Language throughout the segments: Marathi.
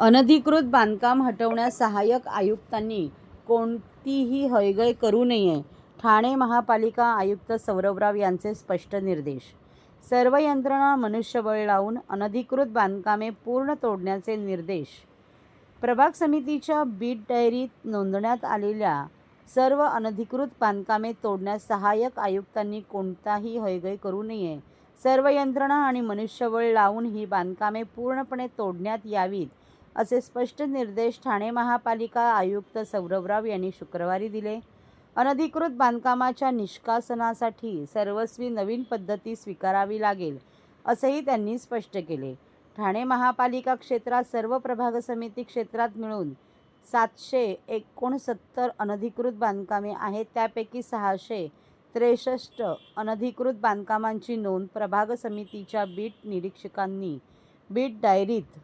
अनधिकृत बांधकाम हटवण्यास सहाय्यक आयुक्तांनी कोणतीही हयगय करू नये ठाणे महापालिका आयुक्त सौरभराव यांचे स्पष्ट निर्देश. सर्व यंत्रणा मनुष्यबळ लावून अनधिकृत बांधकामे पूर्ण तोडण्याचे निर्देश. प्रभाग समितीच्या बीट डायरीत नोंदण्यात आलेल्या सर्व अनधिकृत बांधकामे तोडण्यास सहाय्यक आयुक्तांनी कोणताही हयगय करू नये सर्व यंत्रणा आणि मनुष्यबळ लावून ही बांधकामे पूर्णपणे तोडण्यात यावीत असे स्पष्ट निर्देश ठाणे महापालिका आयुक्त सौरवराव यांनी शुक्रवारी दिले. अनधिकृत बांधकामाच्या निष्कासनासाठी सर्वस्वी नवीन पद्धती स्वीकारावी लागेल असंही त्यांनी स्पष्ट केले. ठाणे महापालिका क्षेत्रात सर्व प्रभाग समिती क्षेत्रात मिळून सातशे एकोणसत्तर अनधिकृत बांधकामे आहेत. त्यापैकी सहाशे त्रेसष्ट अनधिकृत बांधकामांची नोंद प्रभाग समितीच्या बीट निरीक्षकांनी बीट डायरीत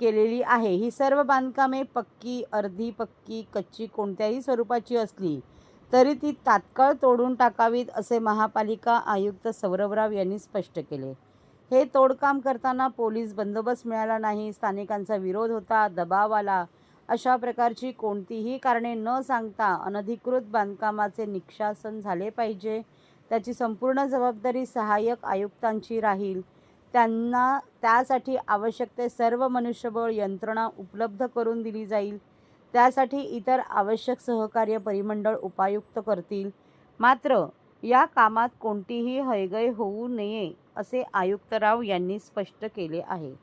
केलेली आहे. ही सर्व बांधकामे पक्की अर्धी पक्की कच्ची कोणत्याही स्वरूपाची असली तरी ती तात्काळ तोडून टाकावीत असे महापालिका आयुक्त सौरभराव यांनी स्पष्ट केले. हे तोडकाम करताना पोलीस बंदोबस्त मिळाला नाही स्थानिकांचा विरोध होता दबाव आला. अशा प्रकारची कोणतीही कारणे न सांगता अनधिकृत बांधकामाचे निक्षासन झाले पाहिजे. त्याची संपूर्ण जबाबदारी सहाय्यक आयुक्तांची राहील. त्यांना त्यासाठी आवश्यक ते सर्व मनुष्यबळ यंत्रणा उपलब्ध करून दिली जाईल. त्यासाठी इतर आवश्यक सहकार्य परिमंडळ उपायुक्त करतील. मात्र या कामात कोणतीही हयगय होऊ नये असे आयुक्तराव यांनी स्पष्ट केले आहे.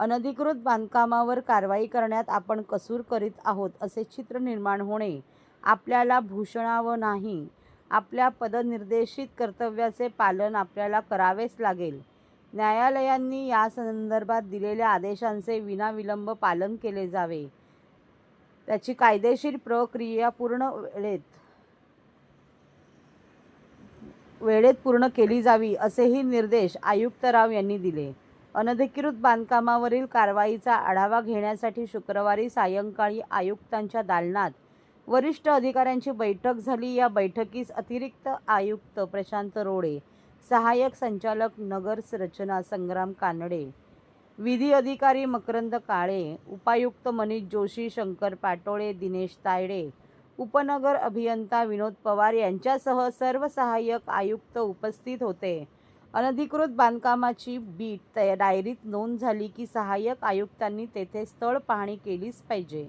अनधिकृत बांधकामावर कारवाई करण्यात आपण कसूर करीत आहोत असे चित्र निर्माण होणे आपल्याला भूषणावं नाही. आपल्या पदनिर्देशित कर्तव्याचे पालन आपल्याला करावेच लागेल. न्यायालयांनी या संदर्भात दिलेल्या आदेशांचे विनाविलंब पालन केले जावे. त्याची कायदेशीर प्रक्रिया पूर्ण वेळेत वेळेत पूर्ण केली जावी असेही निर्देश आयुक्तराव यांनी दिले. अनधिकृत बांधकामावरील कारवाईचा आढावा घेण्यासाठी शुक्रवारी सायंकाळी आयुक्तांच्या दालनात वरिष्ठ अधिकाऱ्यांची बैठक झाली. या बैठकीस अतिरिक्त आयुक्त प्रशांत रोडे सहाय्यक संचालक नगर रचना संग्राम कानडे विधी अधिकारी मकरंद काळे उपायुक्त मनीष जोशी शंकर पाटोळे दिनेश तायडे उपनगर अभियंता विनोद पवार यांच्यासह सर्व सहाय्यक आयुक्त उपस्थित होते. अनधिकृत बांधकामाची बीट तया डायरीत नोंद झाली की सहाय्यक आयुक्तांनी तेथे स्थळ पाहणी केलीच पाहिजे.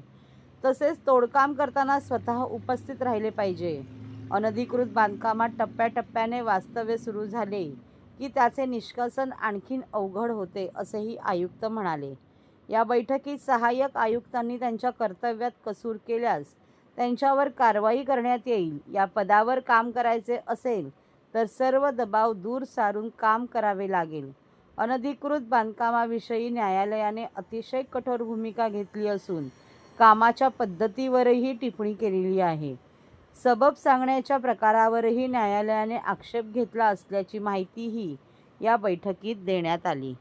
तसेच तोडकाम करताना स्वतः उपस्थित राहिले पाहिजे. अनधिकृत बांधकामात टप्प्याटप्प्याने वास्तव्य सुरू झाले की त्याचे निष्कासन आणखीन अवघड होते असेही आयुक्त म्हणाले. या बैठकीत सहाय्यक आयुक्तांनी त्यांच्या कर्तव्यात कसूर केल्यास त्यांच्यावर कारवाई करण्यात येईल या पदावर काम करायचे असेल तर सर्व दबाव दूर सारून काम करावे लागेल. अनधिकृत बांधकामाविषयी न्यायालयाने अतिशय कठोर भूमिका घेतली असून कामाच्या पद्धतीवरही टिप्पणी केलेली आहे. सबब सांगण्याच्या प्रकारावरही न्यायालयाने आक्षेप घेतला असल्याची माहितीही या बैठकीत देण्यात आली.